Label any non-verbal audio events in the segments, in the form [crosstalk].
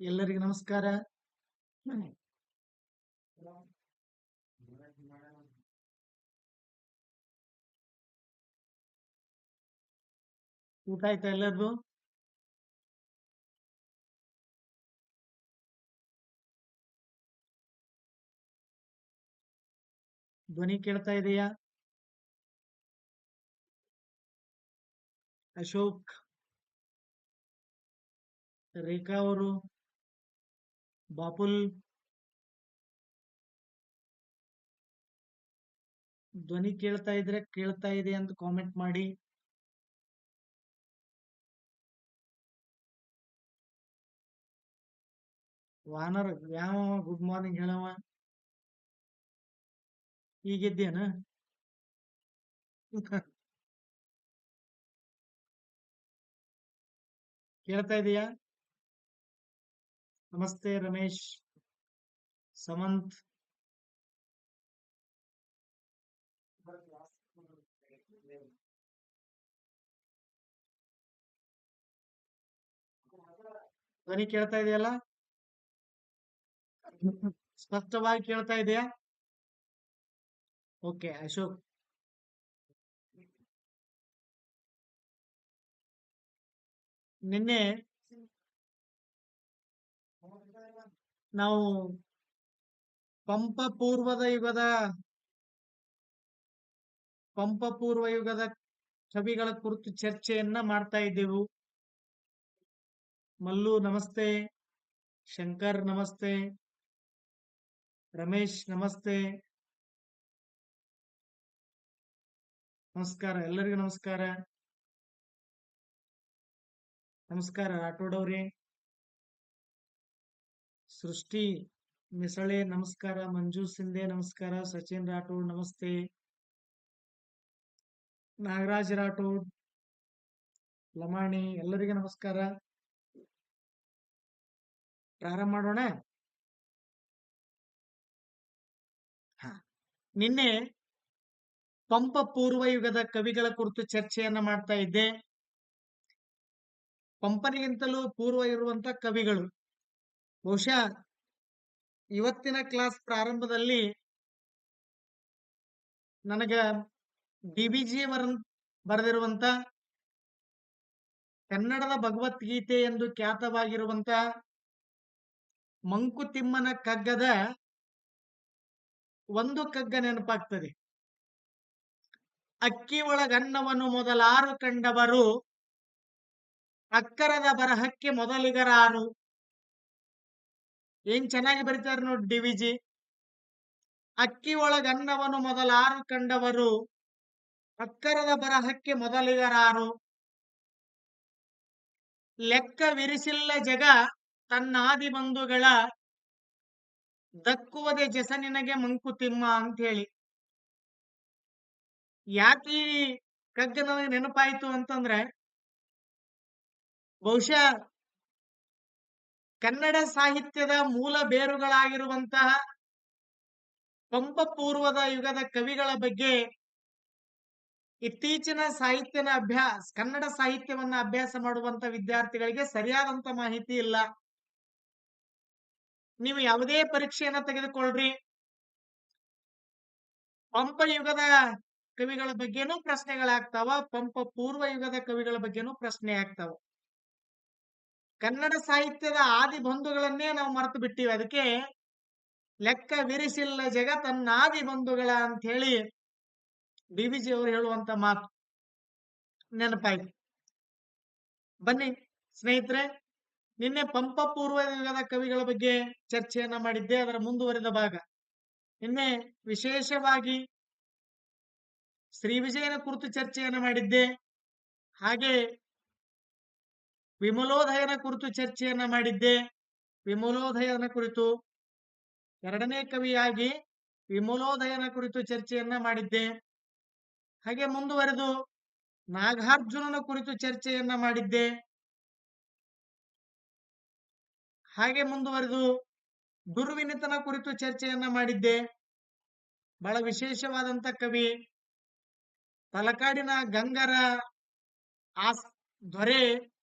ಎಲ್ಲರಿಗೂ ನಮಸ್ಕಾರ. ಊಟ ಆಯ್ತಾ ಎಲ್ಲರದು? ಧ್ವನಿ ಕೇಳ್ತಾ ಇದೆಯಾ? ಅಶೋಕ್. ರೇಖಾ ಅವರು. ಬಾಪುಲ್ ಧ್ವನಿ ಕೇಳ್ತಾ ಇದ್ರೆ ಕೇಳ್ತಾ ಇದೆ ಅಂತ ಕಾಮೆಂಟ್ ಮಾಡಿ. ವಾನರ್, ಯಾವ ಗುಡ್ ಮಾರ್ನಿಂಗ್ ಹೇಳವ ಈಗಿದ್ದೇನ ಕೇಳ್ತಾ ಇದೆಯಾ? ನಮಸ್ತೆ ರಮೇಶ್ ಸಮಂತ್ ಧ್ವನಿ ಕೇಳ್ತಾ ಇದೆಯಲ್ಲ? ಸ್ಪಷ್ಟವಾಗಿ ಕೇಳ್ತಾ ಇದೆಯಾ? ಓಕೆ ಅಶೋಕ್. ನಿನ್ನೆ ನಾವು ಪಂಪ ಪೂರ್ವದ ಯುಗದ ಪಂಪ ಪೂರ್ವ ಯುಗದ ಕವಿಗಳ ಕುರಿತು ಚರ್ಚೆಯನ್ನ ಮಾಡ್ತಾ ಇದ್ದೆವು. ಮಲ್ಲು ನಮಸ್ತೆ, ಶಂಕರ್ ನಮಸ್ತೆ, ರಮೇಶ್ ನಮಸ್ತೆ. ನಮಸ್ಕಾರ, ಎಲ್ಲರಿಗೂ ನಮಸ್ಕಾರ. ನಮಸ್ಕಾರ, ರಾಠೋಡ್ ಅವ್ರೆ. ಸೃಷ್ಟಿ, ಮಿಸಳೆ, ನಮಸ್ಕಾರ, ಮಂಜು ಸಿಂಧೆ, ನಮಸ್ಕಾರ, ಸಚಿನ್ ರಾಠೋಡ್, ನಮಸ್ತೆ. ನಾಗರಾಜ್ ರಾಠೋಡ್, ಲಮಾಣಿ, ಎಲ್ಲರಿಗೂ ನಮಸ್ಕಾರ. ಪ್ರಾರಂಭ ಮಾಡೋಣ? ನಿನ್ನೆ ಪಂಪ ಪೂರ್ವ ಯುಗದ ಕವಿಗಳ ಕುರಿತು ಚರ್ಚೆಯನ್ನ ಮಾಡ್ತಾ ಇದ್ದೆ. ಪಂಪನಿಗಿಂತಲೂ ಪೂರ್ವ ಇರುವಂತ ಕವಿಗಳು. ಬಹುಶಃ ಇವತ್ತಿನ ಕ್ಲಾಸ್ ಪ್ರಾರಂಭದಲ್ಲಿ ನನಗ ಡಿ ಬಿ ಜಿ ಅವರ ಬರೆದಿರುವಂತ ಕನ್ನಡದ ಭಗವದ್ಗೀತೆ ಎಂದು ಖ್ಯಾತವಾಗಿರುವಂತ ಮಂಕುತಿಮ್ಮನ ಕಗ್ಗದ ಒಂದು ಕಗ್ಗ ನೆನಪಾಗ್ತದೆ. ಅಕ್ಕಿ ಒಳಗನ್ನವನ್ನು ಮೊದಲಾರು ಕಂಡವರು ಅಕ್ಕರದ ಬರಹಕ್ಕೆ ಮೊದಲಿಗರಾರು. ಏನ್ ಚೆನ್ನಾಗಿ ಬರೀತಾರೆ ನೋಡಿ ಡಿ ಅಕ್ಕಿ ಒಳಗನ್ನವನ್ನು ಮೊದಲಾರು ಕಂಡವರು. ಅಕ್ಕರದ ಬರಹಕ್ಕೆ ಮೊದಲಿಗರಾರು ಲೆಕ್ಕ ವಿರಿಸಿಲ್ಲ ಜಗ ತನ್ನಾದಿ ಬಂಧುಗಳ. ದಕ್ಕುವುದೇ ಜಸನಿನಗೆ ಮಂಕುತಿಮ್ಮ ಅಂತ ಹೇಳಿ ಯಾಕೆ ಈ ಕಗ್ಗ ನನಗೆ ನೆನಪಾಯಿತು ಅಂತಂದ್ರೆ ಬಹುಶಃ ಕನ್ನಡ ಸಾಹಿತ್ಯದ ಮೂಲ ಬೇರುಗಳಾಗಿರುವಂತಹ ಪಂಪ ಪೂರ್ವದ ಯುಗದ ಕವಿಗಳ ಬಗ್ಗೆ ಇತ್ತೀಚಿನ ಸಾಹಿತ್ಯನ ಅಭ್ಯಾಸ ಕನ್ನಡ ಸಾಹಿತ್ಯವನ್ನ ಅಭ್ಯಾಸ ಮಾಡುವಂತ ವಿದ್ಯಾರ್ಥಿಗಳಿಗೆ ಸರಿಯಾದಂತ ಮಾಹಿತಿ ಇಲ್ಲ. ನೀವು ಯಾವುದೇ ಪರೀಕ್ಷೆಯನ್ನ ತೆಗೆದುಕೊಳ್ಳ್ರಿ ಪಂಪ ಯುಗದ ಕವಿಗಳ ಬಗ್ಗೆನೂ ಪ್ರಶ್ನೆಗಳಾಗ್ತಾವ ಪಂಪ ಪೂರ್ವ ಯುಗದ ಕವಿಗಳ ಬಗ್ಗೆನೂ ಪ್ರಶ್ನೆ ಆಗ್ತಾವ. ಕನ್ನಡ ಸಾಹಿತ್ಯದ ಆದಿ ಬಂಧುಗಳನ್ನೇ ನಾವು ಮರೆತು ಬಿಟ್ಟಿವಿ. ಅದಕ್ಕೆ ಲೆಕ್ಕ ವಿರಿಸಿಲ್ಲ ಜಗ ತನ್ನ ಆದಿ ಬಂಧುಗಳ ಅಂತ ಹೇಳಿ ಡಿ ವಿಜಿ ಅವರು ಹೇಳುವಂತ ಮಾತು. ನೆನಪಾಯ್ತು. ಬನ್ನಿ ಸ್ನೇಹಿತರೆ, ನಿನ್ನೆ ಪಂಪ ಪೂರ್ವ ಯುಗದ ಕವಿಗಳ ಬಗ್ಗೆ ಚರ್ಚೆಯನ್ನ ಮಾಡಿದ್ದೆ, ಅದರ ಮುಂದುವರಿದ ಭಾಗ. ನಿನ್ನೆ ವಿಶೇಷವಾಗಿ ಶ್ರೀ ವಿಜಯನ ಕುರಿತು ಚರ್ಚೆಯನ್ನ ಮಾಡಿದ್ದೆ. ಹಾಗೆ ವಿಮಲೋದಯನ ಕುರಿತು ಚರ್ಚೆಯನ್ನ ಮಾಡಿದ್ದೆ. ವಿಮಲೋದಯನ ಕುರಿತು ಎರಡನೇ ಕವಿಯಾಗಿ ವಿಮಲೋದಯನ ಕುರಿತು ಚರ್ಚೆಯನ್ನ ಮಾಡಿದ್ದೆ. ಹಾಗೆ ಮುಂದುವರೆದು ನಾಗಾರ್ಜುನನ ಕುರಿತು ಚರ್ಚೆಯನ್ನ ಮಾಡಿದ್ದೆ. ಹಾಗೆ ಮುಂದುವರೆದು ದುರ್ವಿನಿತನ ಕುರಿತು ಚರ್ಚೆಯನ್ನ ಮಾಡಿದ್ದೆ. ಬಹಳ ವಿಶೇಷವಾದಂತ ಕವಿ ತಲಕಾಡಿನ ಗಂಗರ ಆ ದೊರೆ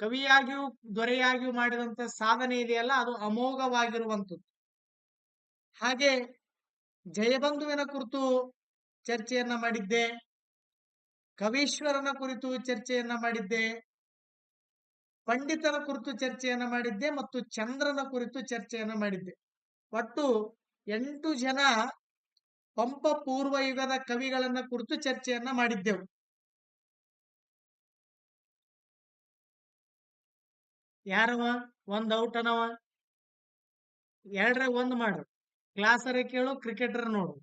ಕವಿಯಾಗಿಯೂ ದೊರೆಯಾಗಿಯೂ ಮಾಡಿದಂತ ಸಾಧನೆ ಇದೆಯಲ್ಲ, ಅದು ಅಮೋಘವಾಗಿರುವಂಥದ್ದು. ಹಾಗೆ ಜಯಬಂಧುವಿನ ಕುರಿತು ಚರ್ಚೆಯನ್ನ ಮಾಡಿದ್ದೆ, ಕವೀಶ್ವರನ ಕುರಿತು ಚರ್ಚೆಯನ್ನ ಮಾಡಿದ್ದೆ, ಪಂಡಿತನ ಕುರಿತು ಚರ್ಚೆಯನ್ನ ಮಾಡಿದ್ದೆ ಮತ್ತು ಚಂದ್ರನ ಕುರಿತು ಚರ್ಚೆಯನ್ನ ಮಾಡಿದ್ದೆ. ಒಟ್ಟು ಎಂಟು ಜನ ಪಂಪ ಪೂರ್ವ ಯುಗದ ಕವಿಗಳನ್ನ ಕುರಿತು ಚರ್ಚೆಯನ್ನ ಮಾಡಿದ್ದೆವು. ಯಾರವ? ಒಂದ್ ಔಟ್ ಅನವ ಎರಡ್ರ ಒಂದ್ ಮಾಡ್ರಿ ಕ್ಲಾಸರ ಕೇಳು, ಕ್ರಿಕೆಟರ್ ನೋಡು.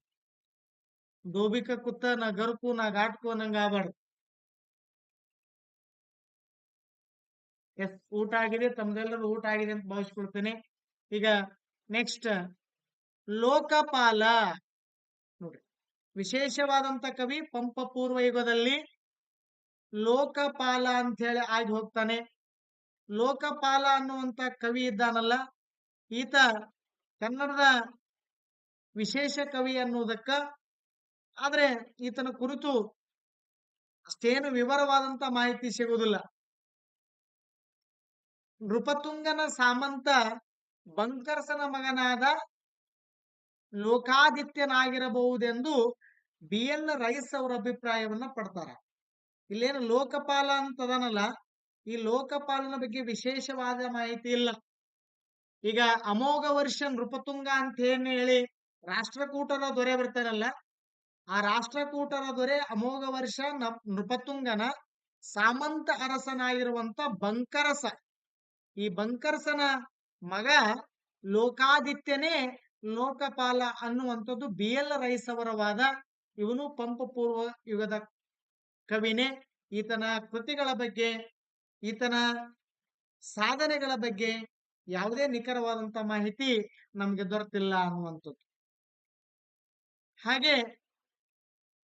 ದೋಬಿಕ ಕುತ್ತ, ನಾ ಗರ್ಕು, ನಾ ಗಾಟ್ಕು ನಂಗ ಆಬಾರ್ದು ಎಸ್, ಊಟ ಆಗಿದೆ ತಮ್ದೆಲ್ಲರೂ ಊಟ ಆಗಿದೆ ಅಂತ ಭಾವಿಸ್ಕೊಳ್ತೇನೆ ಈಗ ನೆಕ್ಸ್ಟ್ ಲೋಕಪಾಲ. ನೋಡ್ರಿ ವಿಶೇಷವಾದಂತ ಕವಿ ಪಂಪ ಪೂರ್ವ ಯುಗದಲ್ಲಿ ಲೋಕಪಾಲ ಅಂತ ಹೇಳಿ ಆಗಿ ಹೋಗ್ತಾನೆ. ಲೋಕಪಾಲ ಅನ್ನುವಂತ ಕವಿ ಇದ್ದಾನಲ್ಲ, ಈತ ಕನ್ನಡದ ವಿಶೇಷ ಕವಿ ಅನ್ನುವುದಕ್ಕ, ಆದ್ರೆ ಈತನ ಕುರಿತು ಅಷ್ಟೇನು ವಿವರವಾದಂತ ಮಾಹಿತಿ ಸಿಗುವುದಿಲ್ಲ. ನೃಪತುಂಗನ ಸಾಮಂತ ಬಂಕರ್ಸನ ಮಗನಾದ ಲೋಕಾದಿತ್ಯನಾಗಿರಬಹುದೆಂದು ಬಿ ಎಲ್ ರೈಸ್ ಅವರ ಅಭಿಪ್ರಾಯವನ್ನ ಪಡ್ತಾರ. ಇಲ್ಲೇನು ಲೋಕಪಾಲ ಅಂತದನಲ್ಲ ಈ ಲೋಕಪಾಲನ ಬಗ್ಗೆ ವಿಶೇಷವಾದ ಮಾಹಿತಿ ಇಲ್ಲ. ಈಗ ಅಮೋಘ ವರ್ಷ ನೃಪತುಂಗ ಅಂತ ಹೇಳಿ ರಾಷ್ಟ್ರಕೂಟರ ದೊರೆ ಬರ್ತಾರಲ್ಲ, ಆ ರಾಷ್ಟ್ರಕೂಟರ ದೊರೆ ಅಮೋಘ ವರ್ಷ ನೃಪತುಂಗನ ಸಾಮಂತ ಅರಸನಾಗಿರುವಂತ ಬಂಕರಸ. ಈ ಬಂಕರಸನ ಮಗ ಲೋಕಾದಿತ್ಯನೇ ಲೋಕಪಾಲ ಅನ್ನುವಂಥದ್ದು ಬಿ ಎಲ್ ರೈಸ್ ವಾದ ಇವನು ಪಂಪ ಪೂರ್ವ ಯುಗದ ಕವಿನೇ. ಈತನ ಕೃತಿಗಳ ಬಗ್ಗೆ ಈತನ ಸಾಧನೆಗಳ ಬಗ್ಗೆ ಯಾವುದೇ ನಿಖರವಾದಂತ ಮಾಹಿತಿ ನಮ್ಗೆ ದೊರೆತಿಲ್ಲ ಅನ್ನುವಂಥದ್ದು. ಹಾಗೆ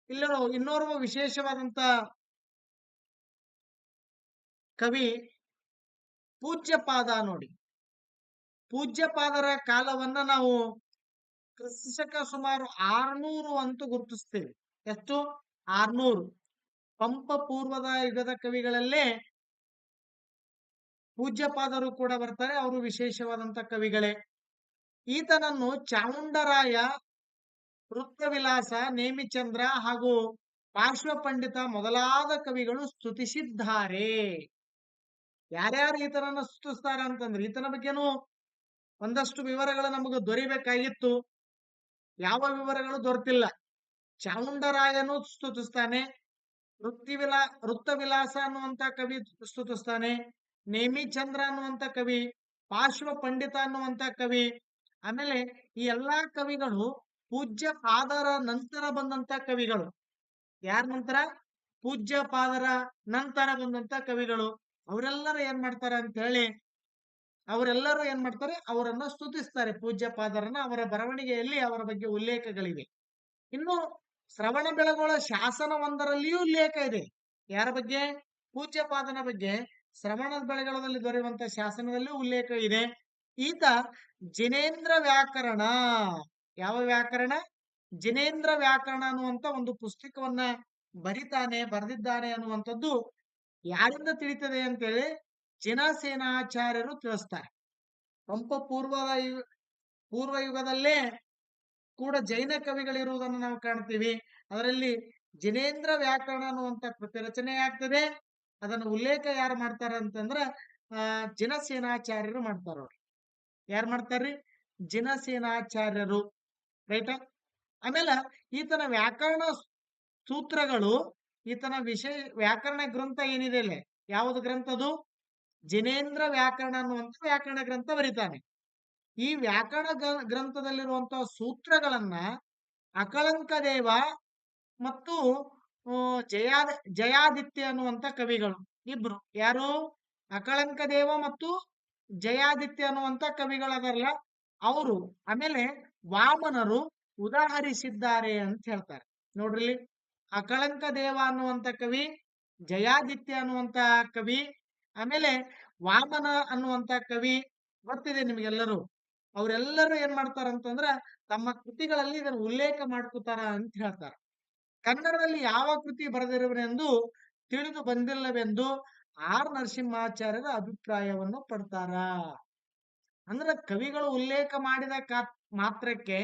ಇಲ್ಲಿರೋ ಇನ್ನೋರ್ವ ವಿಶೇಷವಾದಂತ ಕವಿ ಪೂಜ್ಯಪಾದ ನೋಡಿ. ಪೂಜ್ಯಪಾದರ ಕಾಲವನ್ನ ನಾವು ಕ್ರಿಸ್ತಕ ಸುಮಾರು ಆರ್ನೂರು ಅಂತ ಗುರುತಿಸ್ತೇವೆ. ಎಷ್ಟು? ಆರ್ನೂರು. ಪಂಪ ಪೂರ್ವದ ಯುಗದ ಕವಿಗಳಲ್ಲೇ ಪೂಜ್ಯಪಾದರು ಕೂಡ ಬರ್ತಾರೆ, ಅವರು ವಿಶೇಷವಾದಂತ ಕವಿಗಳೇ. ಈತನನ್ನು ಚಾಮುಂಡರಾಯ, ವೃತ್ತವಿಲಾಸ, ನೇಮಿಚಂದ್ರ ಹಾಗೂ ಪಾರ್ಶ್ವ ಪಂಡಿತ ಮೊದಲಾದ ಕವಿಗಳು ಸ್ತುತಿಸಿದ್ದಾರೆ. ಯಾರ್ಯಾರು ಈತನನ್ನ ಸ್ತುತಿಸ್ತಾರೆ ಅಂತಂದ್ರೆ, ಈತನ ಬಗ್ಗೆನೂ ಒಂದಷ್ಟು ವಿವರಗಳು ನಮಗೆ ದೊರಿಬೇಕಾಗಿತ್ತು. ಯಾವ ವಿವರಗಳು ದೊರೆತಿಲ್ಲ. ಚಾಮುಂಡರಾಯನು ಸ್ತುತಿಸ್ತಾನೆ, ವೃತ್ತಿವಿಲಾ, ವೃತ್ತವಿಲಾಸ ಅನ್ನುವಂತ ಕವಿ ಸ್ತುತಿಸ್ತಾನೆ. ನೇಮಿಚಂದ್ರ ಅನ್ನುವಂತ ಕವಿ, ಪಾರ್ಶ್ವ ಪಂಡಿತ ಅನ್ನುವಂತ ಕವಿ, ಆಮೇಲೆ ಈ ಎಲ್ಲಾ ಕವಿಗಳು ಪೂಜ್ಯ ಪಾದರ ನಂತರ ಬಂದಂತ ಕವಿಗಳು. ಯಾರ ನಂತರ? ಪೂಜ್ಯ ಪಾದರ ನಂತರ ಬಂದಂತ ಕವಿಗಳು. ಅವರೆಲ್ಲರೂ ಏನ್ ಮಾಡ್ತಾರೆ ಅಂತ ಹೇಳಿ ಅವರೆಲ್ಲರೂ ಏನ್ ಮಾಡ್ತಾರೆ? ಅವರನ್ನ ಸ್ತುತಿಸ್ತಾರೆ. ಪೂಜ್ಯ ಪಾದರನ್ನ ಅವರ ಬರವಣಿಗೆಯಲ್ಲಿ ಅವರ ಬಗ್ಗೆ ಉಲ್ಲೇಖಗಳಿವೆ. ಇನ್ನು ಶ್ರವಣ ಬೆಳಗೊಳ ಶಾಸನ ಒಂದರಲ್ಲಿಯೂ ಉಲ್ಲೇಖ ಇದೆ. ಯಾರ ಬಗ್ಗೆ? ಪೂಜ್ಯ ಪಾದನ ಬಗ್ಗೆ. ಶ್ರವಣ ಬೆಳಗೊಳದಲ್ಲಿ ದೊರೆಯುವಂತ ಶಾಸನದಲ್ಲಿ ಉಲ್ಲೇಖ ಇದೆ. ಈತ ಜಿನೇಂದ್ರ ವ್ಯಾಕರಣ. ಯಾವ ವ್ಯಾಕರಣ? ಜಿನೇಂದ್ರ ವ್ಯಾಕರಣ ಅನ್ನುವಂತ ಒಂದು ಪುಸ್ತಕವನ್ನ ಬರಿತಾನೆ, ಬರೆದಿದ್ದಾನೆ ಅನ್ನುವಂಥದ್ದು ಯಾರಿಂದ ತಿಳಿತದೆ ಅಂತೇಳಿ ಜಿನಸೇನಾಚಾರ್ಯರು ತಿಳಿಸ್ತಾರೆ. ಪಂಪ ಪೂರ್ವದ ಪೂರ್ವ ಯುಗದಲ್ಲೇ ಕೂಡ ಜೈನ ಕವಿಗಳಿರುವುದನ್ನು ನಾವು ಕಾಣ್ತೀವಿ. ಅದರಲ್ಲಿ ಜಿನೇಂದ್ರ ವ್ಯಾಕರಣ ಅನ್ನುವಂತ ಕೃತಿ ರಚನೆ ಆಗ್ತದೆ. ಅದನ್ನು ಉಲ್ಲೇಖ ಯಾರು ಮಾಡ್ತಾರ ಅಂತಂದ್ರ, ಆ, ಜಿನಸೇನಾಚಾರ್ಯರು ಮಾಡ್ತಾರ ಅವ್ರು. ಯಾರು ಮಾಡ್ತಾರ್ರಿ? ಜಿನಸೇನಾಚಾರ್ಯರು ರೈತ ಆಮೇಲೆ ಈತನ ವ್ಯಾಕರಣ ಸೂತ್ರಗಳು, ಈತನ ವಿಷಯ, ವ್ಯಾಕರಣ ಗ್ರಂಥ ಏನಿದೆ ಅಲ್ಲೇ? ಯಾವುದು ಗ್ರಂಥ ಅದು? ಜಿನೇಂದ್ರ ವ್ಯಾಕರಣ ಅನ್ನುವಂಥ ವ್ಯಾಕರಣ ಗ್ರಂಥ ಬರೀತಾನೆ. ಈ ವ್ಯಾಕರಣ ಗ್ರ- ಗ್ರಂಥದಲ್ಲಿರುವಂತಹ ಸೂತ್ರಗಳನ್ನ ಅಕಳಂಕ ದೇವ ಮತ್ತು ಆ, ಜಯಾ ಜಯಾದಿತ್ಯ ಅನ್ನುವಂತ ಕವಿಗಳು ಇಬ್ರು. ಯಾರು? ಅಕಳಂಕ ದೇವ ಮತ್ತು ಜಯಾದಿತ್ಯ ಅನ್ನುವಂತ ಕವಿಗಳದಾರಲ್ಲ ಅವರು. ಆಮೇಲೆ ವಾಮನರು ಉದಾಹರಿಸಿದ್ದಾರೆ ಅಂತ ಹೇಳ್ತಾರೆ. ನೋಡ್ರಿ. ಅಕಳಂಕ ದೇವ ಅನ್ನುವಂತ ಕವಿ ಜಯಾದಿತ್ಯ ಅನ್ನುವಂತ ಕವಿ ಆಮೇಲೆ ವಾಮನ ಅನ್ನುವಂತ ಕವಿ ಗೊತ್ತಿದೆ ನಿಮ್ಗೆಲ್ಲರೂ. ಅವರೆಲ್ಲರೂ ಏನ್ ಮಾಡ್ತಾರ ಅಂತಂದ್ರ ತಮ್ಮ ಕೃತಿಗಳಲ್ಲಿ ಇದನ್ನು ಉಲ್ಲೇಖ ಮಾಡ್ಕೋತಾರ ಅಂತ ಹೇಳ್ತಾರ. ಕನ್ನಡದಲ್ಲಿ ಯಾವ ಕೃತಿ ಬರೆದಿರುವನೆಂದು ತಿಳಿದು ಬಂದಿಲ್ಲವೆಂದು ಆರ್. ನರಸಿಂಹಾಚಾರ್ಯರ ಅಭಿಪ್ರಾಯವನ್ನು ಪಡ್ತಾರ. ಅಂದ್ರೆ ಕವಿಗಳು ಉಲ್ಲೇಖ ಮಾಡಿದ ಮಾತ್ರಕ್ಕೆ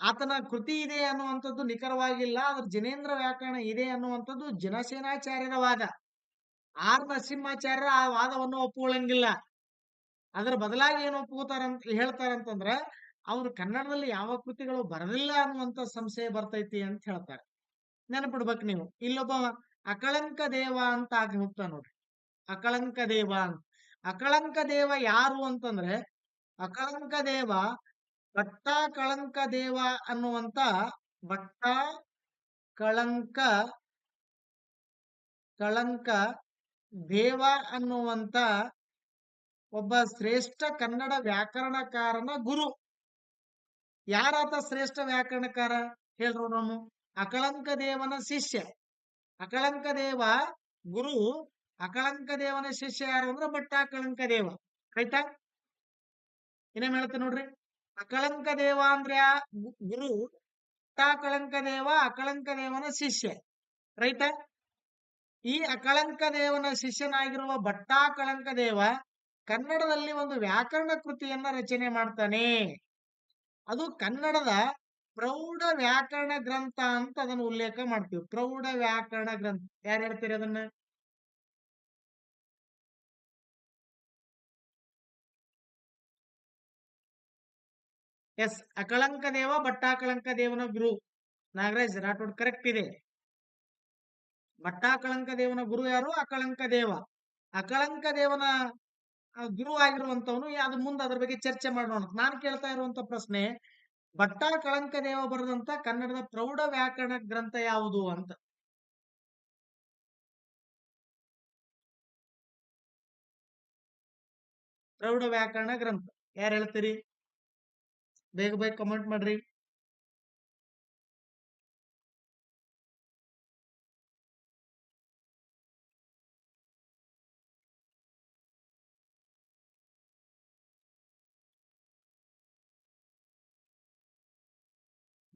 ಆತನ ಕೃತಿ ಇದೆ ಅನ್ನುವಂಥದ್ದು ನಿಖರವಾಗಿಲ್ಲ ಅದ್ರ ಜಿನೇಂದ್ರ ವ್ಯಾಕರಣ ಇದೆ ಅನ್ನುವಂಥದ್ದು ಜನಸೇನಾಚಾರ್ಯರ ವಾದ. ಆರ್. ನರಸಿಂಹಾಚಾರ್ಯರ ಆ ವಾದವನ್ನು ಒಪ್ಪಿಕೊಳ್ಳಂಗಿಲ್ಲ. ಅದರ ಬದಲಾಗಿ ಏನು ಒಪ್ಪುತ್ತಾರಂತ ಹೇಳ್ತಾರಂತಂದ್ರ ಅವ್ರು ಕನ್ನಡದಲ್ಲಿ ಯಾವ ಕೃತಿಗಳು ಬರಲಿಲ್ಲ ಅನ್ನುವಂತ ಸಂಶಯ ಬರ್ತೈತಿ ಅಂತ ಹೇಳ್ತಾರೆ. ನೆನಪಿಡ್ಬೇಕು ನೀವು. ಇಲ್ಲೊಬ್ಬ ಅಕಳಂಕ ದೇವ ಅಂತ ಆಗಿ ಹೋಗ್ತಾ ನೋಡ್ರಿ. ಅಕಳಂಕ ದೇವ ಅಂತ. ಅಕಳಂಕ ದೇವ ಯಾರು ಅಂತಂದ್ರೆ ಅಕಳಂಕ ದೇವ ಭಟ್ಟ ಕಳಂಕ ದೇವ ಅನ್ನುವಂತ ಭಟ್ಟ ಕಳಂಕ ಕಳಂಕ ದೇವ ಅನ್ನುವಂತ ಒಬ್ಬ ಶ್ರೇಷ್ಠ ಕನ್ನಡ ವ್ಯಾಕರಣಕಾರನ ಗುರು. ಯಾರಾತ ಶ್ರೇಷ್ಠ ವ್ಯಾಕರಣಕಾರ? ಹೇಳ್ರು ನಾನು ಅಕಳಂಕ ದೇವನ ಶಿಷ್ಯ. ಅಕಳಂಕ ದೇವ ಗುರು, ಅಕಳಂಕ ದೇವನ ಶಿಷ್ಯ ಯಾರು ಅಂದ್ರೆ ಭಟ್ಟ ಅಕಳಂಕ ದೇವ. ಆಯ್ತಾ? ಇನ್ನೇನ್ ಹೇಳ್ತೀನಿ ನೋಡ್ರಿ? ಅಕಳಂಕ ದೇವ ಅಂದ್ರೆ ಗುರು ಭಟ್ಟಾಕಳಂಕ ದೇವ, ಅಕಳಂಕ ದೇವನ ಶಿಷ್ಯ. ರೈತ? ಈ ಅಕಳಂಕ ದೇವನ ಶಿಷ್ಯನಾಗಿರುವ ಭಟ್ಟಾಕಳಂಕ ದೇವ ಕನ್ನಡದಲ್ಲಿ ಒಂದು ವ್ಯಾಕರಣ ಕೃತಿಯನ್ನ ರಚನೆ ಮಾಡ್ತಾನೆ. ಅದು ಕನ್ನಡದ ಪ್ರೌಢ ವ್ಯಾಕರಣ ಗ್ರಂಥ ಅಂತ ಅದನ್ನು ಉಲ್ಲೇಖ ಮಾಡ್ತೀವಿ. ಪ್ರೌಢ ವ್ಯಾಕರಣ ಗ್ರಂಥ. ಯಾರು ಹೇಳ್ತೀರಿ ಅದನ್ನ? ಎಸ್ ಅಕಳಂಕ ದೇವ ಭಟ್ಟಾಕಳಂಕ ದೇವನ ಗುರು. ನಾಗರಾಜ್, ರಾಠೋಡ್ ಕರೆಕ್ಟ್ ಇದೆ. ಭಟ್ಟಾಕಳಂಕ ದೇವನ ಗುರು ಯಾರು? ಅಕಳಂಕ ದೇವ ಅಕಳಂಕ ದೇವನ ಗುರು ಆಗಿರುವಂತವನು ಅದು ಮುಂದೆ ಅದ್ರ ಬಗ್ಗೆ ಚರ್ಚೆ ಮಾಡೋಣ ನಾನು ಕೇಳ್ತಾ ಇರುವಂತ ಪ್ರಶ್ನೆ, ಭಟ್ಟ, ಕಳಂಕ, ದೇವ ಬರೆದಂತ ಕನ್ನಡದ ಪ್ರೌಢ ವ್ಯಾಕರಣ ಗ್ರಂಥ ಯಾವುದು ಅಂತ? ಪ್ರೌಢ ವ್ಯಾಕರಣ ಗ್ರಂಥ. ಯಾರು ಹೇಳ್ತೀರಿ? ಬೇಗ ಬೇಗ ಕಮೆಂಟ್ ಮಾಡ್ರಿ.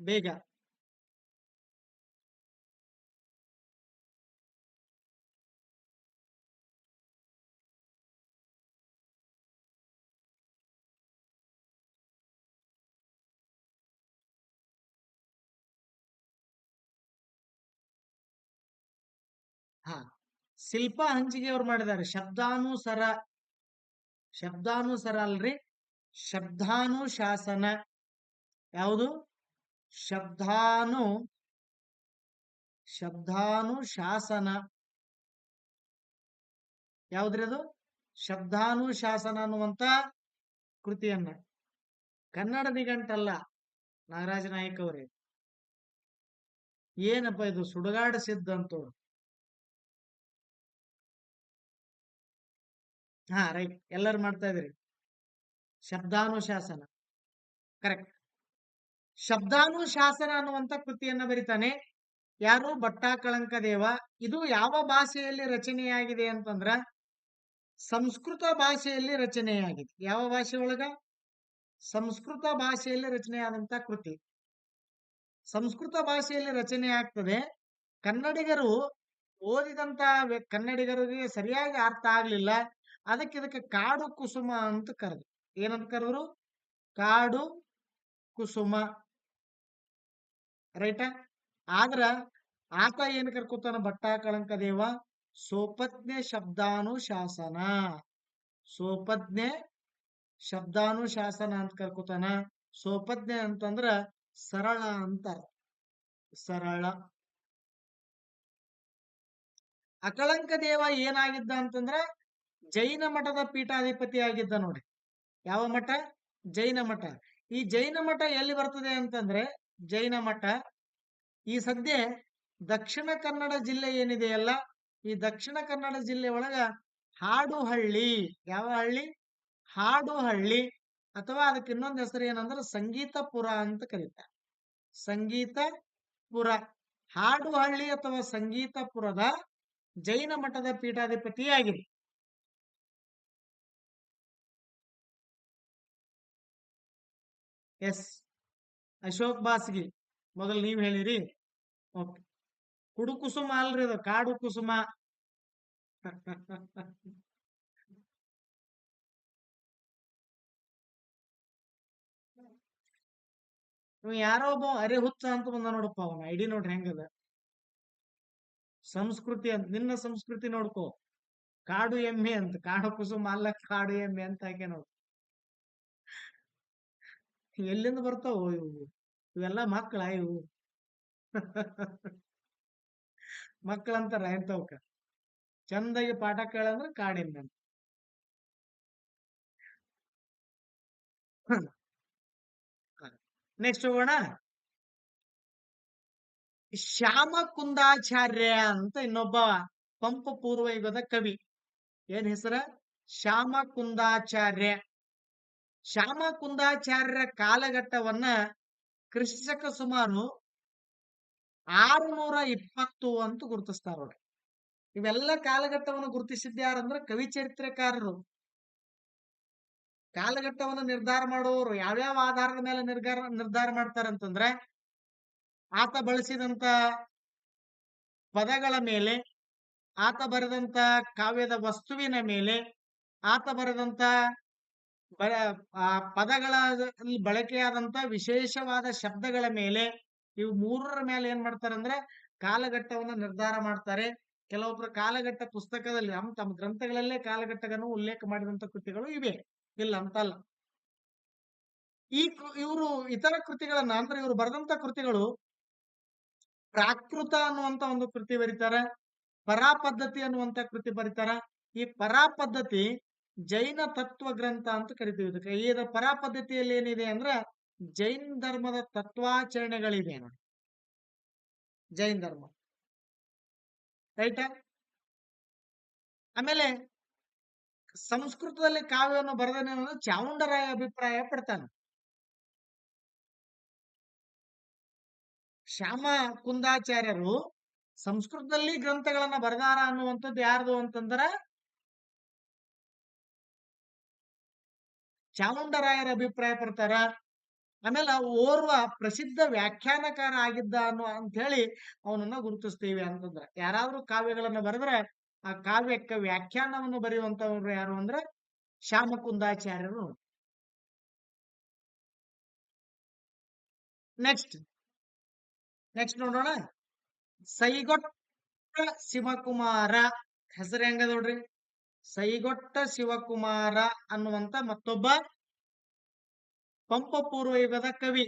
ಬೇಗ. ಹಾ. ಶಿಲ್ಪಾ ಹಂಚಿಗೆ ಅವ್ರು ಮಾಡಿದ್ದಾರೆ. ಶಬ್ದಾನುಸರ ಶಬ್ದಾನುಸರ ಅಲ್ರಿ. ಶಬ್ದಾನುಶಾಸನ ಯಾವುದು? ಶಬ್ದಾನು ಶಬ್ದಾನುಶಾಸನ ಯಾವುದ್ರಿ ಅದು? ಶಬ್ದಾನುಶಾಸನ ಅನ್ನುವಂತ ಕೃತಿಯನ್ನ. ಕನ್ನಡ ನಿಘಂಟಲ್ಲ ನಾಗರಾಜ ನಾಯಕ್ ಅವರೇ. ಏನಪ್ಪ ಇದು ಸುಡುಗಾಡ ಸಿದ್ಧ ಅಂತವ್ರು? ಹಾ, ರೈಟ್. ಎಲ್ಲರೂ ಮಾಡ್ತಾ ಇದ್ರಿ ಶಬ್ದಾನುಶಾಸನ ಕರೆಕ್ಟ್. ಶಬ್ದಾನುಶಾಸನ ಅನ್ನುವಂತ ಕೃತಿಯನ್ನು ಬರಿತಾನೆ. ಯಾರು ಭಟ್ಟಾಕಳಂಕ ದೇವ, ಇದು ಯಾವ ಭಾಷೆಯಲ್ಲಿ ರಚನೆಯಾಗಿದೆ ಅಂತಂದ್ರ ಸಂಸ್ಕೃತ ಭಾಷೆಯಲ್ಲಿ ರಚನೆಯಾಗಿದೆ. ಯಾವ ಭಾಷೆ ಒಳಗ? ಸಂಸ್ಕೃತ ಭಾಷೆಯಲ್ಲಿ ರಚನೆಯಾದಂತ ಕೃತಿ. ಸಂಸ್ಕೃತ ಭಾಷೆಯಲ್ಲಿ ರಚನೆ ಆಗ್ತದೆ. ಕನ್ನಡಿಗರು ಓದಿದಂತ ಕನ್ನಡಿಗರಿಗೆ ಸರಿಯಾಗಿ ಅರ್ಥ ಆಗ್ಲಿಲ್ಲ. ಅದಕ್ಕೆ ಇದಕ್ಕೆ ಕಾಡು ಕುಸುಮ ಅಂತ ಕರೆದ್ರು ಏನಂತ ಕರೆದ್ರು? ಕಾಡು ಕುಸುಮ. ರೈಟ ಆದ್ರ ಆತ ಏನ್ ಕರ್ಕೋತಾನ? ಭಟ್ಟ, ಕಳಂಕ ದೇವ ಸೋಪಜ್ಞೆ ಶಬ್ದಾನುಶಾಸನ ಸೋಪಜ್ಞೆ ಶಬ್ದಾನುಶಾಸನ ಅಂತ ಕರ್ಕೋತಾನ? ಸೋಪಜ್ಞೆ ಅಂತಂದ್ರ ಸರಳ ಅಂತಾರ ಸರಳ. ಅಕಳಂಕ ದೇವ ಏನಾಗಿದ್ದ ಅಂತಂದ್ರ ಜೈನ ಮಠದ ಪೀಠಾಧಿಪತಿ ಆಗಿದ್ದ ನೋಡಿ. ಯಾವ ಮಠ? ಜೈನ ಮಠ. ಈ ಜೈನ ಮಠ ಎಲ್ಲಿ ಬರ್ತದೆ ಅಂತಂದ್ರೆ ಜೈನ ಮಠ. ಈ ಸದ್ಯ ದಕ್ಷಿಣ ಕನ್ನಡ ಜಿಲ್ಲೆ ಏನಿದೆಯಲ್ಲ ಈ ದಕ್ಷಿಣ ಕನ್ನಡ ಜಿಲ್ಲೆ ಒಳಗ ಹಾಡುಹಳ್ಳಿ. ಯಾವ ಹಳ್ಳಿ? ಹಾಡುಹಳ್ಳಿ. ಅಥವಾ ಅದಕ್ಕೆ ಇನ್ನೊಂದು ಹೆಸರು ಏನಂದ್ರೆ ಸಂಗೀತಪುರ ಅಂತ ಕರೀತಾರೆ. ಸಂಗೀತಪುರ. ಹಾಡುಹಳ್ಳಿ ಅಥವಾ ಸಂಗೀತಪುರದ ಜೈನ ಮಠದ ಪೀಠಾಧಿಪತಿಯಾಗಿದೆ ಎಸ್. ಅಶೋಕ್ ಬಾಸ್ಗಿ, ಮೊದಲು ನೀವ್ ಹೇಳಿರಿ. ಓಕೆ. ಕುಡು ಕುಸುಮ ಅಲ್ರಿ ಅದು, ಕಾಡು ಕುಸುಮ. ಯಾರೋ ಒಬ್ಬ ಅರೆ ಹುಚ್ಚ ಅಂತ ಬಂದ ನೋಡಪ್ಪ ಅವನ, ಐಡಿ ನೋಡ್ರಿ ಹೆಂಗದ ಸಂಸ್ಕೃತಿ ಅಂತ, ನಿನ್ನ ಸಂಸ್ಕೃತಿ ನೋಡ್ಕೋ. ಕಾಡು ಎಮ್ಮೆ ಅಂತ, ಕಾಡು ಕುಸುಮ ಅಲ್ಲ, ಕಾಡು ಎಮ್ಮೆ ಅಂತ ಹಾಗೆ ನೋಡು ಎಲ್ಲಿಂದ ಬರ್ತಾವ ಇವು, ಇವೆಲ್ಲ ಮಕ್ಕಳ ಇವು. ಮಕ್ಕಳಂತಾರ ಚಂದಾಗಿ ಪಾಠ ಕೇಳಂದ್ರ ಕಾಡಿಂದ. ನೆಕ್ಸ್ಟ್ ಹೋಗೋಣ. ಶ್ಯಾಮ ಕುಂದಾಚಾರ್ಯ ಅಂತ ಇನ್ನೊಬ್ಬ ಪಂಪ ಪೂರ್ವ ಯುಗದ ಕವಿ. ಏನ್ ಹೆಸರ? ಶ್ಯಾಮ ಕುಂದಾಚಾರ್ಯ ಶ್ಯಾಮ ಕುಂದಾಚಾರ್ಯರ ಕಾಲಘಟ್ಟವನ್ನ ಕ್ರಿಸ್ತಕ ಸುಮಾರು ಆರುನೂರ ಇಪ್ಪತ್ತು ಅಂತ ಗುರುತಿಸ್ತಾರ ಅವ್ರು. ಇವೆಲ್ಲ ಕಾಲಘಟ್ಟವನ್ನು ಗುರುತಿಸಿದ್ಯಾರಂದ್ರ ಕವಿ ಚರಿತ್ರೆಕಾರರು. ಕಾಲಘಟ್ಟವನ್ನು ನಿರ್ಧಾರ ಮಾಡುವವರು ಯಾವ್ಯಾವ ಆಧಾರದ ಮೇಲೆ ನಿರ್ಧಾರ ನಿರ್ಧಾರ ಮಾಡ್ತಾರಂತಂದ್ರೆ ಆತ ಬಳಸಿದಂತ ಪದಗಳ ಮೇಲೆ, ಆತ ಬರೆದಂತ ಕಾವ್ಯದ ವಸ್ತುವಿನ ಮೇಲೆ, ಆತ ಬರೆದಂತ ಬ ಆ ಪದಗಳ ಬಳಕೆಯಾದಂತ ವಿಶೇಷವಾದ ಶಬ್ದಗಳ ಮೇಲೆ ಇವು ಮೂರರ ಮೇಲೆ ಏನ್ ಮಾಡ್ತಾರಂದ್ರೆ ಕಾಲಘಟ್ಟವನ್ನು ನಿರ್ಧಾರ ಮಾಡ್ತಾರೆ. ಕೆಲವೊಬ್ಬರು ಕಾಲಘಟ್ಟ ಪುಸ್ತಕದಲ್ಲಿ ನಮ್ಮ ತಮ್ಮ ಗ್ರಂಥಗಳಲ್ಲೇ ಕಾಲಘಟ್ಟಗಳನ್ನು ಉಲ್ಲೇಖ ಮಾಡಿದಂತ ಕೃತಿಗಳು ಇವೆ. ಇಲ್ಲ ಅಂತಲ್ಲ. ಈ ಇವರು ಇತರ ಕೃತಿಗಳನ್ನ ಅಂದ್ರೆ ಇವರು ಬರೆದಂತ ಕೃತಿಗಳು ಪ್ರಾಕೃತ ಅನ್ನುವಂತ ಒಂದು ಕೃತಿ ಬರೀತಾರೆ. ಪರಾ ಪದ್ಧತಿ ಅನ್ನುವಂತ ಕೃತಿ ಬರೀತಾರ. ಈ ಪರಾ ಪದ್ಧತಿ ಜೈನ ತತ್ವ ಗ್ರಂಥ ಅಂತ ಕರಿತೀವಿ. ಇದಕ್ಕೆ ಈ ಪರಾ ಪದ್ಧತಿಯಲ್ಲಿ ಏನಿದೆ ಅಂದ್ರ ಜೈನ್ ಧರ್ಮದ ತತ್ವಾಚರಣೆಗಳಿದೆ ನೋಡಿ. ಜೈನ್ ಧರ್ಮ. ರೈಟಾ ಆಮೇಲೆ ಸಂಸ್ಕೃತದಲ್ಲಿ ಕಾವ್ಯವನ್ನು ಬರೆದನೇನು ಚಾವುಂಡರಾಯ ಅಭಿಪ್ರಾಯ ಪಡ್ತಾನೆ. ಶ್ಯಾಮ ಕುಂದಾಚಾರ್ಯರು ಸಂಸ್ಕೃತದಲ್ಲಿ ಗ್ರಂಥಗಳನ್ನ ಬರೆದಾರ ಅನ್ನುವಂಥದ್ದು ಯಾರ್ದು ಅಂತಂದ್ರ ಚಾಮುಂಡರಾಯರ ಅಭಿಪ್ರಾಯ ಪಡ್ತಾರ ಆಮೇಲೆ ಓರ್ವ ಪ್ರಸಿದ್ಧ ವ್ಯಾಖ್ಯಾನಕಾರ ಆಗಿದ್ದ ಅನ್ನೋ ಅಂತ ಹೇಳಿ ಅವನನ್ನ ಗುರುತಿಸ್ತೀವಿ ಅಂತಂದ್ರೆ. ಯಾರಾದ್ರೂ ಕಾವ್ಯಗಳನ್ನ ಬರೆದ್ರೆ, ಆ ಕಾವ್ಯಕ್ಕೆ ವ್ಯಾಖ್ಯಾನವನ್ನು ಬರೆಯುವಂತವ್ರು ಯಾರು ಅಂದ್ರೆ, ಶ್ಯಾಮಕುಂದಾಚಾರ್ಯರು ನೆಕ್ಸ್ಟ್ ನೆಕ್ಸ್ಟ್ ನೋಡೋಣ. ಸೈಗೊಟ್ಟ ಶಿವಕುಮಾರ. ಹೆಸರು ಹೆಂಗ ನೋಡ್ರಿ? ಸೈಗೊಟ್ಟ ಶಿವಕುಮಾರ ಅನ್ನುವಂತ ಮತ್ತೊಬ್ಬ ಪಂಪ ಪೂರ್ವ ಯುಗದ ಕವಿ.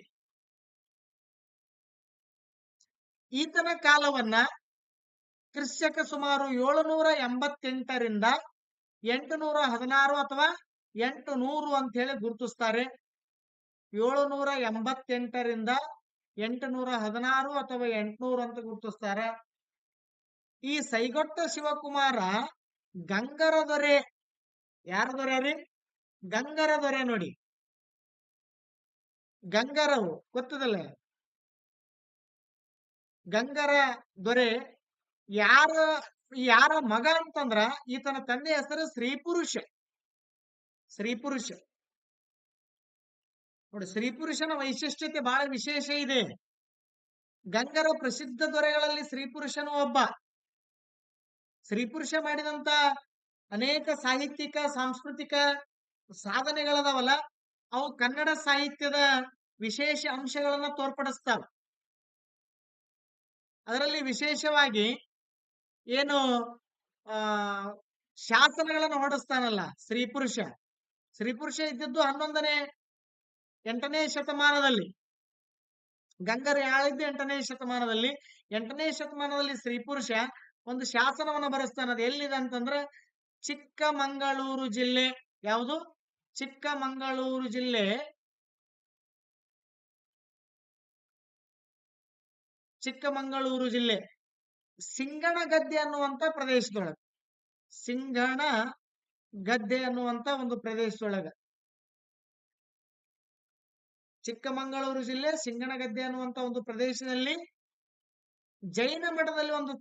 ಈತನ ಕಾಲವನ್ನ ಕ್ರಿಶ್ಚಕ ಸುಮಾರು ಏಳುನೂರ ಎಂಬತ್ತೆಂಟರಿಂದ ಎಂಟುನೂರ ಹದಿನಾರು ಅಥವಾ ಎಂಟು ನೂರು ಅಂತ ಹೇಳಿ ಗುರುತಿಸ್ತಾರೆ. ಏಳುನೂರ ಎಂಬತ್ತೆಂಟರಿಂದ ಎಂಟುನೂರ ಹದಿನಾರು ಅಥವಾ ಎಂಟುನೂರು ಅಂತ ಗುರುತಿಸ್ತಾರ. ಈ ಸೈಗೊಟ್ಟ ಶಿವಕುಮಾರ ಗಂಗರ ದೊರೆ. ಯಾರ ದೊರೆ ರೀ ಗಂಗರ ದೊರೆ ನೋಡಿ. ಗಂಗರವು ಗೊತ್ತದಲ್ಲ? ಗಂಗರ ದೊರೆ ಯಾರ ಯಾರ ಮಗ ಅಂತಂದ್ರ ಈತನ ತಂದೆ ಹೆಸರು ಶ್ರೀಪುರುಷ. ಶ್ರೀಪುರುಷ. ನೋಡಿ ಶ್ರೀಪುರುಷನ ಪುರುಷನ ವೈಶಿಷ್ಟ್ಯತೆ ಬಹಳ ವಿಶೇಷ ಇದೆ. ಗಂಗರ ಪ್ರಸಿದ್ಧ ದೊರೆಗಳಲ್ಲಿ ಶ್ರೀಪುರುಷನು ಪುರುಷನು ಒಬ್ಬ. ಸ್ತ್ರೀ ಪುರುಷ ಮಾಡಿದಂತ ಅನೇಕ ಸಾಹಿತ್ಯಿಕ, ಸಾಂಸ್ಕೃತಿಕ ಸಾಧನೆಗಳದಾವಲ್ಲ, ಅವು ಕನ್ನಡ ಸಾಹಿತ್ಯದ ವಿಶೇಷ ಅಂಶಗಳನ್ನ ತೋರ್ಪಡಿಸ್ತಾವ. ಅದರಲ್ಲಿ ವಿಶೇಷವಾಗಿ ಏನು, ಆ, ಶಾಸನಗಳನ್ನು ಹೊರಡಿಸ್ತಾನಲ್ಲ ಸ್ತ್ರೀ ಪುರುಷ ಸ್ತ್ರೀ ಪುರುಷ ಇದ್ದದ್ದು ಹನ್ನೊಂದನೇ, ಎಂಟನೇ ಶತಮಾನದಲ್ಲಿ. ಗಂಗರ ಆಳಿದ್ದು ಎಂಟನೇ ಶತಮಾನದಲ್ಲಿ. ಎಂಟನೇ ಶತಮಾನದಲ್ಲಿ ಸ್ತ್ರೀ ಪುರುಷ ಒಂದು ಶಾಸನವನ್ನು ಬರೆಸ್ತಾನ. ಅದು ಎಲ್ಲಿದೆ ಅಂತಂದ್ರೆ, ಚಿಕ್ಕಮಂಗಳೂರು ಜಿಲ್ಲೆ. ಯಾವುದು? ಚಿಕ್ಕಮಂಗಳೂರು ಜಿಲ್ಲೆ. ಚಿಕ್ಕಮಂಗಳೂರು ಜಿಲ್ಲೆ. ಸಿಂಗಣ ಗದ್ದೆ ಅನ್ನುವಂತ ಪ್ರದೇಶದೊಳಗ. ಸಿಂಗಣ ಗದ್ದೆ ಅನ್ನುವಂತ ಒಂದು ಪ್ರದೇಶದೊಳಗ. ಚಿಕ್ಕಮಂಗಳೂರು ಜಿಲ್ಲೆ ಸಿಂಗಣಗದ್ದೆ ಅನ್ನುವಂತ ಒಂದು ಪ್ರದೇಶದಲ್ಲಿ ಜೈನ ಮಠದಲ್ಲಿ ಒಂದು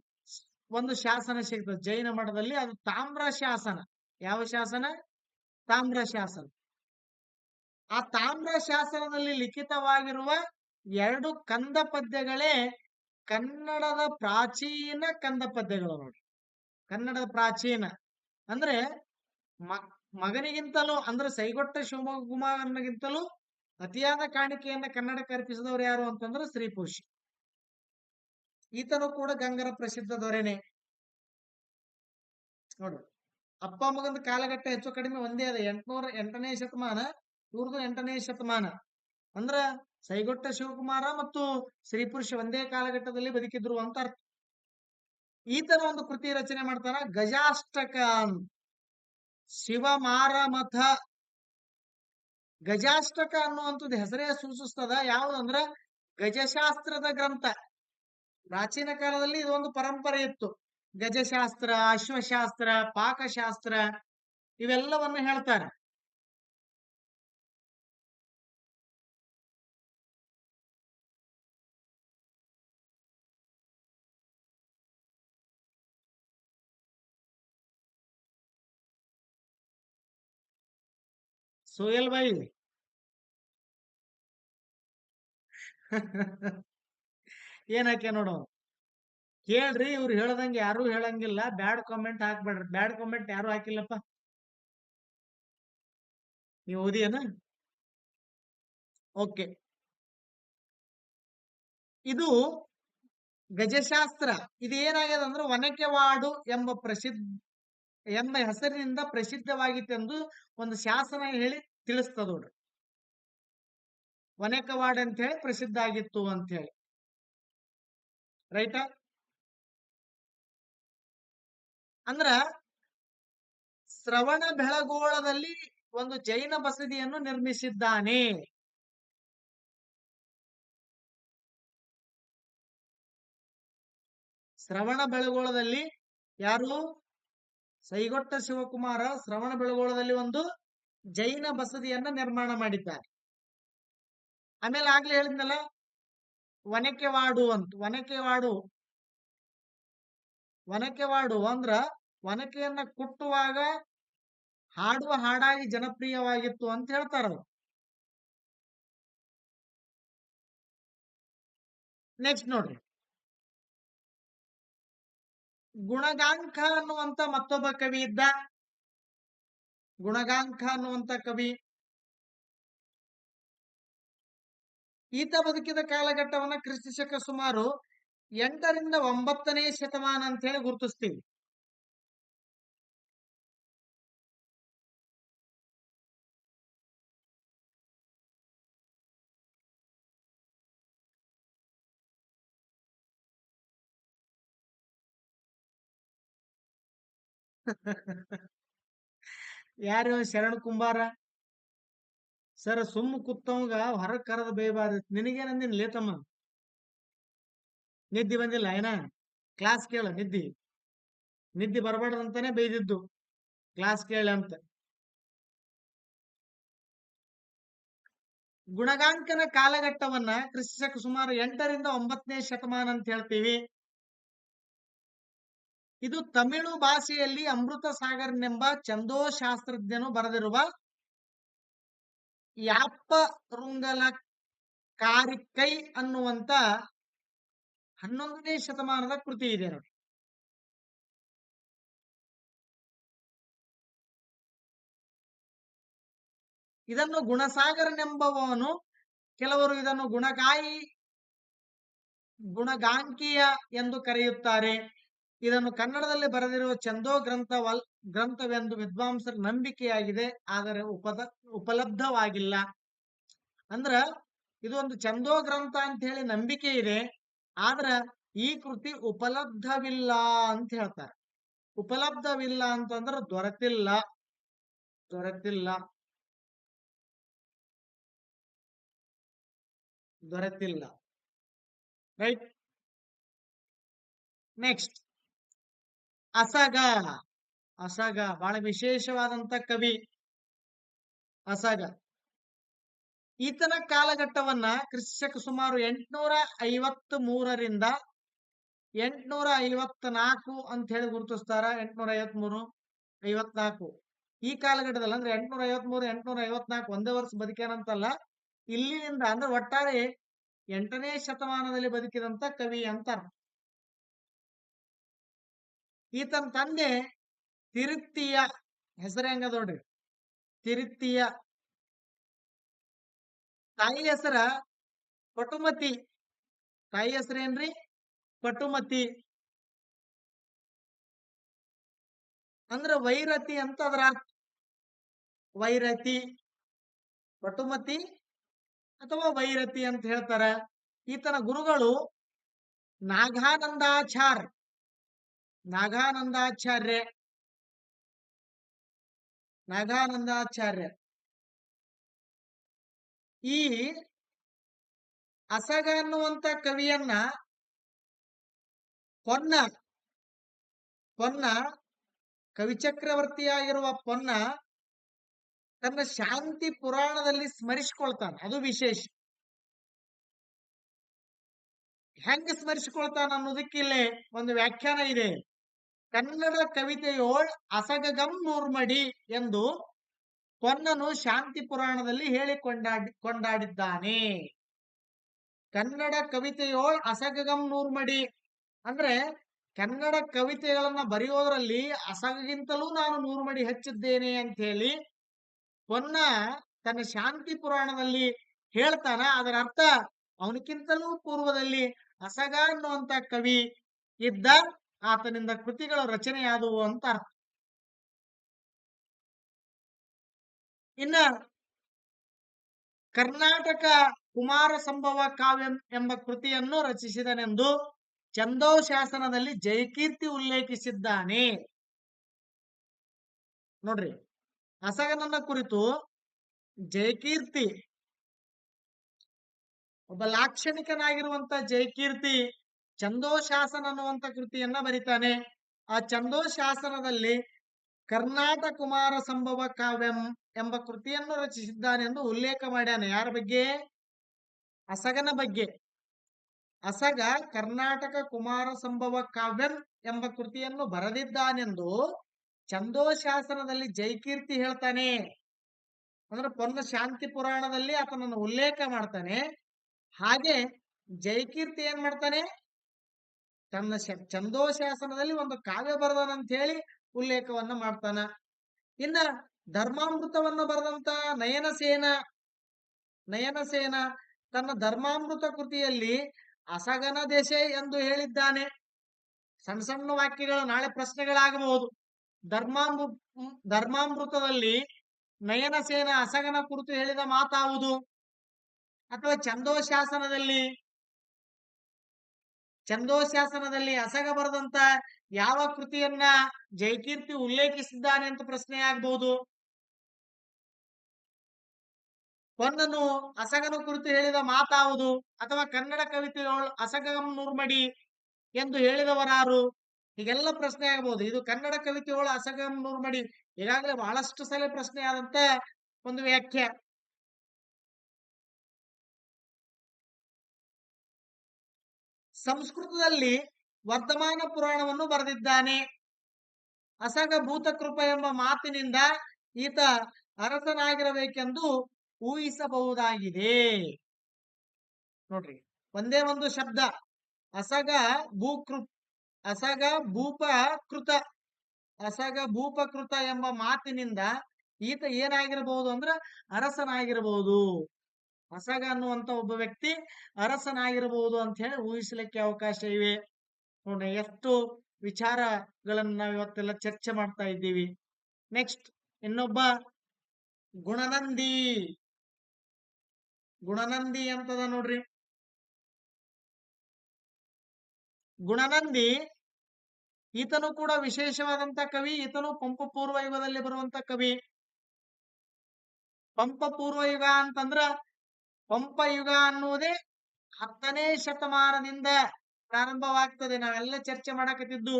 ಒಂದು ಶಾಸನ ಸಿಗ್ತದೆ, ಜೈನ ಮಠದಲ್ಲಿ. ಅದು ತಾಮ್ರ ಶಾಸನ. ಯಾವ ಶಾಸನ? ತಾಮ್ರ ಶಾಸನ. ಆ ತಾಮ್ರ ಶಾಸನದಲ್ಲಿ ಲಿಖಿತವಾಗಿರುವ ಎರಡು ಕಂದ ಪದ್ಯಗಳೇ ಕನ್ನಡದ ಪ್ರಾಚೀನ ಕಂದ ಪದ್ಯಗಳು ನೋಡಿ. ಕನ್ನಡದ ಪ್ರಾಚೀನ. ಅಂದ್ರೆ ಮಗನಿಗಿಂತಲೂ, ಅಂದ್ರೆ ಸೈಗೊಟ್ಟ ಶಿವಮೊಗ್ಗ ಕುಮಾರನಿಗಿಂತಲೂ ಅತಿಯಾದ ಕಾಣಿಕೆಯನ್ನ ಕನ್ನಡಕ್ಕೆ ಅರ್ಪಿಸಿದವರು ಯಾರು ಅಂತಂದ್ರೆ ಶ್ರೀಪೋಷಿ. ಈತನು ಕೂಡ ಗಂಗರ ಪ್ರಸಿದ್ಧ ದೊರೆನೆ. ನೋಡು, ಅಪ್ಪ ಮಗನ ಕಾಲಘಟ್ಟ ಹೆಚ್ಚು ಕಡಿಮೆ ಒಂದೇ ಅದ, ಎಂಟ್ನೂರ ಎಂಟನೇ ಶತಮಾನ ಇವ್ರದ್ದು ಎಂಟನೇ ಶತಮಾನ. ಅಂದ್ರ ಸೈಗೊಟ್ಟ ಶಿವಕುಮಾರ ಮತ್ತು ಶ್ರೀಪುರುಷ ಪುರುಷ ಒಂದೇ ಕಾಲಘಟ್ಟದಲ್ಲಿ ಬದುಕಿದ್ರು ಅಂತ ಅರ್ಥ. ಈತನ ಒಂದು ಕೃತಿ ರಚನೆ ಮಾಡ್ತಾರ, ಗಜಾಷ್ಟಕ. ಶಿವಮಾರ ಶಿವಮಾರಮಥ ಗಜಾಷ್ಟಕ ಅನ್ನುವಂಥದ್ದು ಹೆಸರೇ ಸೂಚಿಸ್ತದ ಯಾವುದಂದ್ರ ಗಜಶಾಸ್ತ್ರದ ಗ್ರಂಥ. ಪ್ರಾಚೀನ ಕಾಲದಲ್ಲಿ ಇದೊಂದು ಪರಂಪರೆ ಇತ್ತು. ಗಜಶಾಸ್ತ್ರ ಅಶ್ವಶಾಸ್ತ್ರ ಪಾಕಶಾಸ್ತ್ರ ಇವೆಲ್ಲವನ್ನು ಹೇಳ್ತಾರೆ. ಸೋಯಲ್ ಬಾಯಿ. [laughs] ಏನಾಕೆ ನೋಡು? ಕೇಳ್ರಿ ಇವ್ರು ಹೇಳ್ದಂಗೆ ಯಾರು ಹೇಳಂಗಿಲ್ಲ. ಬ್ಯಾಡ್ ಕಾಮೆಂಟ್ ಹಾಕ್ಬೇಡ್ರಿ. ಬ್ಯಾಡ್ ಕಾಮೆಂಟ್ ಯಾರು ಹಾಕಿಲ್ಲಪ್ಪ. ನೀವು ಓದಿಯನ? ಓಕೆ. ಇದು ಗಜಶಾಸ್ತ್ರ. ಇದು ಏನಾಗ್ಯದ ಅಂದ್ರೆ ಒನಕೆವಾಡು ಎಂಬ ಪ್ರಸಿದ್ಧ, ಎಂಬ ಹೆಸರಿನಿಂದ ಪ್ರಸಿದ್ಧವಾಗಿತ್ತೆಂದು ಒಂದು ಶಾಸನ ಹೇಳಿ ತಿಳಿಸ್ತದ ನೋಡ್ರಿ ಒನಕವಾಡ್ ಅಂತ ಹೇಳಿ ಪ್ರಸಿದ್ಧ ಆಗಿತ್ತು ಅಂತ ಹೇಳಿ ರೈಟಾ? ಅಂದ್ರ ಶ್ರವಣ ಬೆಳಗೋಳದಲ್ಲಿ ಒಂದು ಜೈನ ಬಸದಿಯನ್ನು ನಿರ್ಮಿಸಿದ್ದಾನೆ. ಶ್ರವಣ ಬೆಳಗೋಳದಲ್ಲಿ ಯಾರು? ಸೈಗೊಟ್ಟ ಶಿವಕುಮಾರ ಶ್ರವಣ ಬೆಳಗೋಳದಲ್ಲಿ ಒಂದು ಜೈನ ಬಸದಿಯನ್ನ ನಿರ್ಮಾಣ ಮಾಡಿದ್ದಾರೆ. ಆಮೇಲೆ ಆಗ್ಲೇ ಹೇಳಿದ್ನಲ್ಲ ವನಕೆವಾಡು ಅಂತ ಒನಕೆವಾಡು ವನಕೆವಾಡು ಅಂದ್ರ ಒನಕೆಯನ್ನ ಕುಟ್ಟುವಾಗ ಹಾಡುವ ಹಾಡಾಗಿ ಜನಪ್ರಿಯವಾಗಿತ್ತು ಅಂತ ಹೇಳ್ತಾರ ನೆಕ್ಸ್ಟ್ ನೋಡ್ರಿ. ಗುಣಗಾಂಖ ಅನ್ನುವಂತ ಮತ್ತೊಬ್ಬ ಕವಿ ಇದ್ದ. ಗುಣಗಾಂಕ ಅನ್ನುವಂತ ಕವಿ. ಈತ ಬದುಕಿದ ಕಾಲಘಟ್ಟವನ್ನ ಕ್ರಿಸ್ತ ಶಕ ಸುಮಾರು ಎಂಟರಿಂದ ಒಂಬತ್ತನೇ ಶತಮಾನ ಅಂತ ಹೇಳಿ ಗುರುತಿಸ್ತೀವಿ. [laughs] ಯಾರು ಶರಣ ಕುಂಬಾರ? ಸರ್, ಸುಮ್ಮ ಕುತ್ತವಂಗ ಹೊರಗ್ ಕರದ ಬೈಬಾರ್ದು ನಿನಗೇನಂದಿನ ಲೇತಮ್ಮ ನಿದ್ದಿ ಬಂದಿಲ್ಲ ಏನ? ಕ್ಲಾಸ್ ಕೇಳ, ನಿದ್ದಿ. ನಿದ್ದಿ ಬರಬಾರ್ದಂತಾನೆ ಬೈದಿದ್ದು ಕ್ಲಾಸ್ ಕೇಳ ಅಂತ. ಗುಣಗಾಂಕನ ಕಾಲಘಟ್ಟವನ್ನ ಕ್ರಿಸ್ತಕ ಸುಮಾರು ಎಂಟರಿಂದ ಒಂಬತ್ತನೇ ಶತಮಾನ ಅಂತ ಹೇಳ್ತೀವಿ. ಇದು ತಮಿಳು ಭಾಷೆಯಲ್ಲಿ ಅಮೃತ ಸಾಗರ್ನೆಂಬ ಚಂದೋಶಾಸ್ತ್ರಜ್ಞನು ಬರೆದಿರುವ ಯಾಪ್ಪ ರುಂಗಲ ಕಾರಿಕೈ ಅನ್ನುವಂತ ಹನ್ನೊಂದನೇ ಶತಮಾನದ ಕೃತಿ ಇದೆ ನೋಡಿ. ಇದನ್ನು ಗುಣಸಾಗರನೆಂಬವನು, ಕೆಲವರು ಇದನ್ನು ಗುಣಗಾಯಿ, ಗುಣಗಾಂಕಿಯ ಎಂದು ಕರೆಯುತ್ತಾರೆ. ಇದನ್ನು ಕನ್ನಡದಲ್ಲಿ ಬರೆದಿರುವ ಚಂದೋ ಗ್ರಂಥವಲ್ ಗ್ರಂಥವೆಂದು ವಿದ್ವಾಂಸರ ನಂಬಿಕೆಯಾಗಿದೆ, ಆದರೆ ಉಪದ, ಉಪಲಬ್ಧವಾಗಿಲ್ಲ. ಅಂದ್ರ, ಇದು ಒಂದು ಚಂದೋ ಗ್ರಂಥ ಅಂತ ಹೇಳಿ ನಂಬಿಕೆ ಇದೆ, ಆದ್ರ ಈ ಕೃತಿ ಉಪಲಬ್ಧವಿಲ್ಲ ಅಂತ ಹೇಳ್ತಾರೆ. ಉಪಲಬ್ಧವಿಲ್ಲ ಅಂತಂದ್ರ ದೊರೆತಿಲ್ಲ ದೊರೆತಿಲ್ಲ ದೊರೆತಿಲ್ಲ ರೈಟ್? ನೆಕ್ಸ್ಟ್. ಅಸಗ. ಅಸಗ. ಬಹಳ ವಿಶೇಷವಾದಂತ ಕವಿ ಅಸಗ. ಈತನ ಕಾಲಘಟ್ಟವನ್ನ ಕ್ರಿಸ್ತಕ ಸುಮಾರು ಎಂಟ್ನೂರ ಐವತ್ ಮೂರರಿಂದ ಎಂಟ್ನೂರ ಐವತ್ ನಾಲ್ಕು ಅಂತ ಹೇಳಿ ಗುರುತಿಸ್ತಾರ. ಎಂಟ್ನೂರ ಐವತ್ ಮೂರು ಐವತ್ನಾಲ್ಕು. ಈ ಕಾಲಘಟ್ಟದಲ್ಲಿ ಅಂದ್ರೆ ಎಂಟ್ನೂರ ಐವತ್ ಮೂರು ಎಂಟ್ನೂರ ಐವತ್ನಾಲ್ಕು ಒಂದೇ ವರ್ಷ ಬದುಕ್ಯಾನಂತಲ್ಲ, ಇಲ್ಲಿನಿಂದ ಅಂದ್ರೆ ಒಟ್ಟಾರೆ ಎಂಟನೇ ಶತಮಾನದಲ್ಲಿ ಬದುಕಿದಂತ ಕವಿ ಅಂತಾರ. ಈತನ ತಂದೆ ತಿರುತ್ತಿಯ ಹೆಸರು ಹೆಂಗ ನೋಡ್ರಿ. ತಿರುತ್ತಿಯ ತಾಯಿ ಹೆಸರ ಪಟುಮತಿ. ತಾಯಿ ಹೆಸರೇನ್ರಿ ಪಟುಮತಿ. ಅಂದ್ರ ವೈರತಿ ಅಂತ ಅದ್ರ ಅರ್ಥ. ವೈರತಿ, ಪಟುಮತಿ ಅಥವಾ ವೈರತಿ ಅಂತ ಹೇಳ್ತಾರ. ಈತನ ಗುರುಗಳು ನಾಗಾನಂದಾಚಾರ್ ನಾಗಾನಂದಾಚಾರ್ಯ. ನಾಗಾನಂದಾಚಾರ್ಯ. ಈ ಅಸಗ ಅನ್ನುವಂತ ಕವಿಯನ್ನ ಪೊನ್ನ ಪೊನ್ನ, ಕವಿಚಕ್ರವರ್ತಿಯಾಗಿರುವ ಪೊನ್ನ ತನ್ನ ಶಾಂತಿ ಪುರಾಣದಲ್ಲಿ ಸ್ಮರಿಸಿಕೊಳ್ತಾನೆ, ಅದು ವಿಶೇಷ. ಹೆಂಗ ಸ್ಮರಿಸಿಕೊಳ್ತಾನ ಅನ್ನೋದಕ್ಕೆ ಇಲ್ಲಿ ಒಂದು ವ್ಯಾಖ್ಯಾನ ಇದೆ. ಕನ್ನಡ ಕವಿತೆಯೋಳ್ ಅಸಗಗಂ ನೂರ್ಮಡಿ ಎಂದು ಕೊನ್ನನು ಶಾಂತಿ ಪುರಾಣದಲ್ಲಿ ಹೇಳಿ ಕೊಂಡಾಡಿ ಕೊಂಡಾಡಿದ್ದಾನೆ. ಕನ್ನಡ ಕವಿತೆಯೋಳ್ ಅಸಗಗಂ ನೂರ್ಮಡಿ ಅಂದ್ರೆ ಕನ್ನಡ ಕವಿತೆಗಳನ್ನ ಬರೆಯೋದ್ರಲ್ಲಿ ಅಸಗಗಿಂತಲೂ ನಾನು ನೂರ್ಮಡಿ ಹೆಚ್ಚಿದ್ದೇನೆ ಅಂತ ಹೇಳಿ ಕೊನ್ನ ತನ್ನ ಶಾಂತಿ ಪುರಾಣದಲ್ಲಿ ಹೇಳ್ತಾನ. ಅದರ ಅರ್ಥ ಅವನಿಗಿಂತಲೂ ಪೂರ್ವದಲ್ಲಿ ಅಸಗ ಅನ್ನುವಂತ ಕವಿ ಇದ್ದ ಆತನಿಂದ ಕೃತಿಗಳು ರಚನೆಯಾದವು ಅಂತ ಅರ್ಥ. ಇನ್ನ ಕರ್ನಾಟಕ ಕುಮಾರ ಸಂಭವ ಕಾವ್ಯ ಎಂಬ ಕೃತಿಯನ್ನು ರಚಿಸಿದನೆಂದು ಚಂದೋ ಶಾಸನದಲ್ಲಿ ಜಯಕೀರ್ತಿ ಉಲ್ಲೇಖಿಸಿದ್ದಾನೆ. ನೋಡ್ರಿ ಅಸಗನನ್ನ ಕುರಿತು ಜಯಕೀರ್ತಿ, ಒಬ್ಬ ಲಾಕ್ಷಣಿಕನಾಗಿರುವಂತ ಜಯಕೀರ್ತಿ ಚಂದೋ ಅನ್ನುವಂಥ ಕೃತಿಯನ್ನ ಬರಿತಾನೆ. ಆ ಚಂದೋಶಾಸನದಲ್ಲಿ ಕರ್ನಾಟಕ ಕುಮಾರ ಸಂಭವ ಕಾವ್ಯಂ ಎಂಬ ಕೃತಿಯನ್ನು ರಚಿಸಿದ್ದಾನೆ ಎಂದು ಉಲ್ಲೇಖ ಮಾಡ್ಯಾನೆ. ಯಾರ ಬಗ್ಗೆ? ಅಸಗನ ಬಗ್ಗೆ. ಅಸಗ ಕರ್ನಾಟಕ ಕುಮಾರ ಸಂಭವ ಕಾವ್ಯಂ ಎಂಬ ಕೃತಿಯನ್ನು ಬರೆದಿದ್ದಾನೆಂದು ಚಂದೋಶಾಸನದಲ್ಲಿ ಜೈಕೀರ್ತಿ ಹೇಳ್ತಾನೆ. ಅಂದ್ರೆ ಪೊನ್ನ ಶಾಂತಿ ಪುರಾಣದಲ್ಲಿ ಆತನನ್ನು ಉಲ್ಲೇಖ ಮಾಡ್ತಾನೆ. ಹಾಗೆ ಜೈಕೀರ್ತಿ ಏನ್ ಮಾಡ್ತಾನೆ? ತನ್ನ ಚಂದೋಶಾಸನದಲ್ಲಿ ಚಂದೋ ಶಾಸನದಲ್ಲಿ ಒಂದು ಕಾವ್ಯ ಬರೆದನಂತ ಹೇಳಿ ಉಲ್ಲೇಖವನ್ನ ಮಾಡ್ತಾನ. ಇನ್ನ ಧರ್ಮಾಮೃತವನ್ನು ಬರೆದಂತ ನಯನಸೇನ ನಯನಸೇನ ತನ್ನ ಧರ್ಮಾಮೃತ ಕೃತಿಯಲ್ಲಿ ಅಸಗನ ದೇಶೆ ಎಂದು ಹೇಳಿದ್ದಾನೆ. ಸಣ್ಣ ಸಣ್ಣ ವಾಕ್ಯಗಳು ನಾಳೆ ಪ್ರಶ್ನೆಗಳಾಗಬಹುದು. ಧರ್ಮಾಮೃ, ಧರ್ಮಾಮೃತದಲ್ಲಿ ನಯನಸೇನ ಅಸಗನ ಕುರಿತು ಹೇಳಿದ ಮಾತಾವುದು? ಅಥವಾ ಚಂದೋ ಶಾಸನದಲ್ಲಿ ಚಂದೋ ಶಾಸನದಲ್ಲಿ ಅಸಗ ಬರೆದಂತ ಯಾವ ಕೃತಿಯನ್ನ ಜಯಕೀರ್ತಿ ಉಲ್ಲೇಖಿಸಿದ್ದಾನೆ ಅಂತ ಪ್ರಶ್ನೆ ಆಗ್ಬಹುದು ಒಂದನ್ನು ಅಸಗನ ಕುರಿತು ಹೇಳಿದ ಮಾತಾವುದು ಅಥವಾ ಕನ್ನಡ ಕವಿತೆಗಳು ಅಸಗಂ ನೂರ್ಮಡಿ ಎಂದು ಹೇಳಿದವರಾರು? ಹೀಗೆಲ್ಲ ಪ್ರಶ್ನೆ ಆಗಬಹುದು ಇದು ಕನ್ನಡ ಕವಿತೆಯೊಳ ಅಸಗಂ ನೂರ್ಮಡಿ. ಈಗಾಗಲೇ ಬಹಳಷ್ಟು ಸಲ ಪ್ರಶ್ನೆ ಆದಂತ ಒಂದು ವ್ಯಾಖ್ಯೆ. ಸಂಸ್ಕೃತದಲ್ಲಿ ವರ್ತಮಾನ ಪುರಾಣವನ್ನು ಬರೆದಿದ್ದಾನೆ. ಅಸಗ ಭೂತಕೃಪ ಎಂಬ ಮಾತಿನಿಂದ ಈತ ಅರಸನಾಗಿರಬೇಕೆಂದು ಊಹಿಸಬಹುದಾಗಿದೆ. ನೋಡ್ರಿ, ಒಂದೇ ಒಂದು ಶಬ್ದ. ಅಸಗ ಭೂಕೃ ಅಸಗ ಭೂಪಕೃತ ಅಸಗ ಭೂಪಕೃತ ಎಂಬ ಮಾತಿನಿಂದ ಈತ ಏನಾಗಿರಬಹುದು ಅಂದ್ರ ಅರಸನಾಗಿರಬಹುದು. ಅಸಗ ಅನ್ನುವಂತ ಒಬ್ಬ ವ್ಯಕ್ತಿ ಅರಸನಾಗಿರಬಹುದು ಅಂತ ಹೇಳಿ ಊಹಿಸಲಿಕ್ಕೆ ಅವಕಾಶ ಇವೆ. ನೋಡ್ರಿ, ಎಷ್ಟು ವಿಚಾರಗಳನ್ನು ನಾವು ಇವತ್ತೆಲ್ಲ ಚರ್ಚೆ ಮಾಡ್ತಾ ಇದ್ದೀವಿ. ನೆಕ್ಸ್ಟ್ ಇನ್ನೊಬ್ಬ ಗುಣನಂದಿ. ಗುಣನಂದಿ ಅಂತದ ನೋಡ್ರಿ? ಗುಣನಂದಿ ಈತನು ಕೂಡ ವಿಶೇಷವಾದಂತ ಕವಿ, ಈತನು ಪಂಪ ಪೂರ್ವ ಯುಗದಲ್ಲಿ ಬರುವಂತ ಕವಿ. ಪಂಪ ಪೂರ್ವ ಯುಗ ಅಂತಂದ್ರ ಪಂಪ ಯುಗ ಅನ್ನುವುದೇ ಹತ್ತನೇ ಶತಮಾನದಿಂದ ಪ್ರಾರಂಭವಾಗ್ತದೆ. ನಾವೆಲ್ಲ ಚರ್ಚೆ ಮಾಡಕತ್ತಿದ್ದು